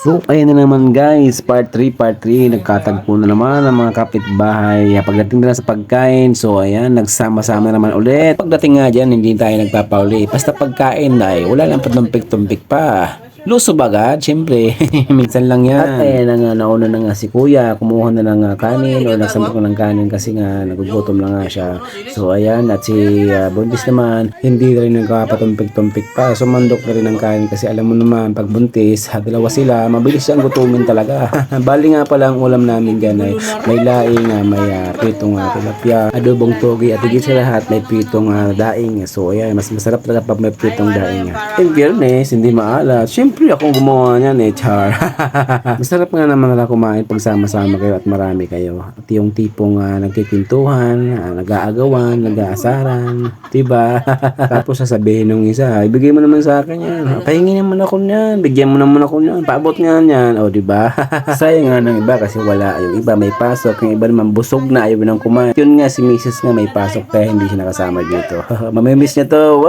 So, ayun na naman guys, part 3, part 3, nagkatagpo na naman ang mga kapitbahay. Pagdating nila sa pagkain, so ayan, nagsama-sama na naman ulit. Pagdating nga dyan, hindi tayo nagpapauli. Basta pagkain ay wala lang patumpik-tumpik pa. Luso bagad, syempre. Minsan lang yan. At ayan na nga, nauna na nga si kuya, kumuha na ng ah, kanin o nagsambok na ng kanin kasi nga nagugutom na nga siya. So ayan, at si uh, Buntis naman, hindi rin nagkapatumpik-tumpik pa. Sumandok na rin ng kanin kasi alam mo naman, pag buntis, dalawa sila, mabilis siyang gutumin talaga. Bali nga pala ang ulam namin dyan ay may laing, ah, may uh, pitong uh, tilapia, adobong togi, at higit sa lahat, may pitong ah, daing. So ayan, mas masarap talaga pag may pitong daing. ah. In fairness, hindi maalat. Siyempre akong gumawa niyan eh, char. Masarap nga naman na kumain pag sama-sama kayo at marami kayo. At yung tipong uh, nagkikwentuhan, ah, nag-aagawan, nag-aasaran, diba? Tapos sasabihin nung isa, ibigay mo naman sa akin yan. Pahingi naman ako niyan, bigyan mo naman ako niyan, paabot nga niyan. O, diba? Sayang nga ng iba kasi wala. Yung iba may pasok, yung iba naman busog na, ayaw nang kumain. Yun nga, si Mrs. nga may pasok kaya hindi siya nakasama dito. Mamimiss niya to.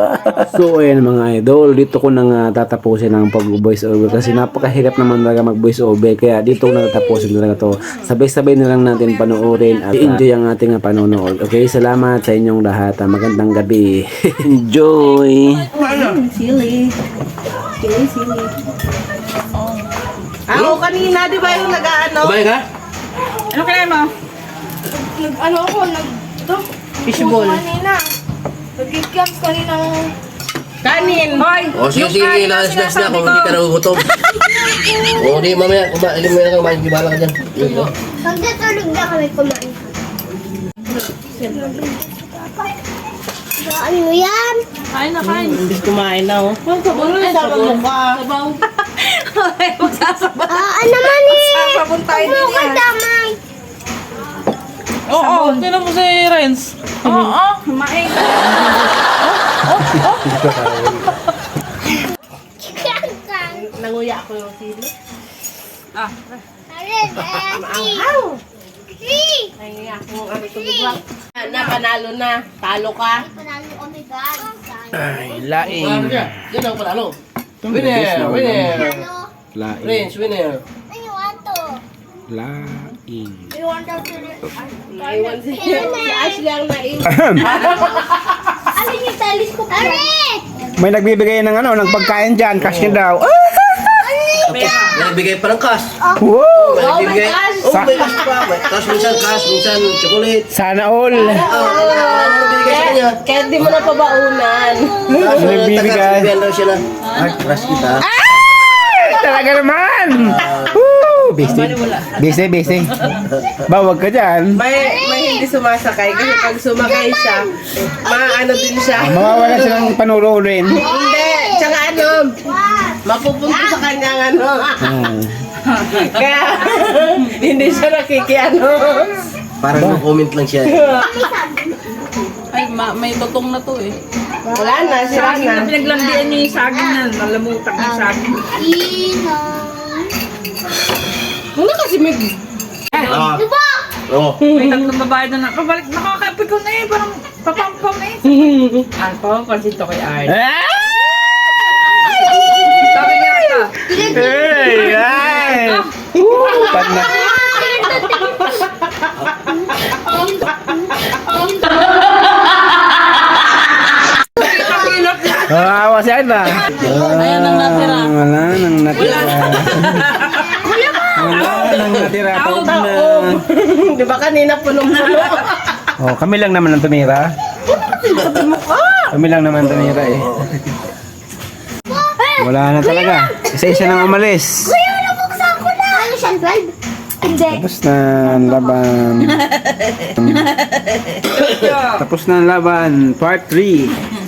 so, ayan mga idol, dito ko nang ah, tatapusin ang pag-voice over kasi napakahirap naman talaga mag-voice over kaya dito na tatapusin talaga to. Sabay-sabay na lang natin panoorin at enjoy ang ating ah, panonood. Okay, salamat sa inyong lahat. Ah, Magandang gabi. enjoy! Silly. Silly, silly. Ako kanina, di ba yung nag-ano? Kumain ka? Ano kaya mo? Nag, ano ako, nag, ito, Fishball. kanina. Nag-gigas kanina Kanin. Hoy! O sige, sige, kanin na last last na sinasabi kung ko. hindi ka nagugutom. o di mamaya, kumain, hindi mo na kumain, di bala ka dyan. Yun? Pagkatulog na kami kumain. Ano mo yan? Kain na, kain. Hindi kumain na, oh. Ang sabon na sa mukha. Sabaw. Hoy, magsasabaw. Ah, ano naman eh? Sabon tayo Ano ka yan. damay? Oo, tinan mo si Renz. Oo, oh, kumain. Nanguya ko yung sili. Ah, Three! Nanguya yung ano tubig Na, panalo na. Talo ka. Panalo kami guys. Ay, Kumain laing. Yan ang panalo. Winner, winner. Ano? Laing. Prince, winner. Ano you want to? Laing. You want to Naiwan si, Ashley ang naiwan. Ano yung telescope? Arid! May nagbibigay ng ano, ng pagkain dyan. Cash niya daw. Ah! Nagbigay pa ng cash. Wow! May Oh my nagbibigay. gosh! Oh, may cash pa. May cash, minsan cash, minsan chocolate. Sana all. Ah, ano nabibigay sa kanya? Kaya di mo na pabaunan. Kaso, Nagbibigay. taga-bigyan daw siya na. Ay, crush kita. Talaga naman! Woo! Busy. Busy, busy. Bawag ka dyan. May, may hindi sumasakay kasi pag sumakay siya, maano din siya. Mawawala siya ng panururin. Hindi, tsaka ano, mapupunta sa kanyang ano. Hmm. Kaya, hindi siya nakikiano. Parang no-comment lang siya. Ay, ma- may totong na to eh. Wala na, sira saging na na. pinaglandian niya yung saging na. Nalamutak ng saging. Inong. Ano kasi may... Ah. Oh. May tatlong babae na na. Pabalik, nakakaipig ko na eh. Parang papampam eh. Alpo, pansin to kay Art. Sabi niya ata. Hey! Ay! Woo! Pag na... Kawawa si Arda. Ayan ang natira. Wala nang natira. Wala nang natira. Taob na. Di ba kanina punong-puno? Oh, kami lang naman ang tumira. Kami lang naman tumira eh. Wala na talaga. Isa-isa nang umalis. Kuya, nabuksan ko na! Ano siya, 12? Hindi. Tapos na ang laban. Tapos na ang laban. Part 3.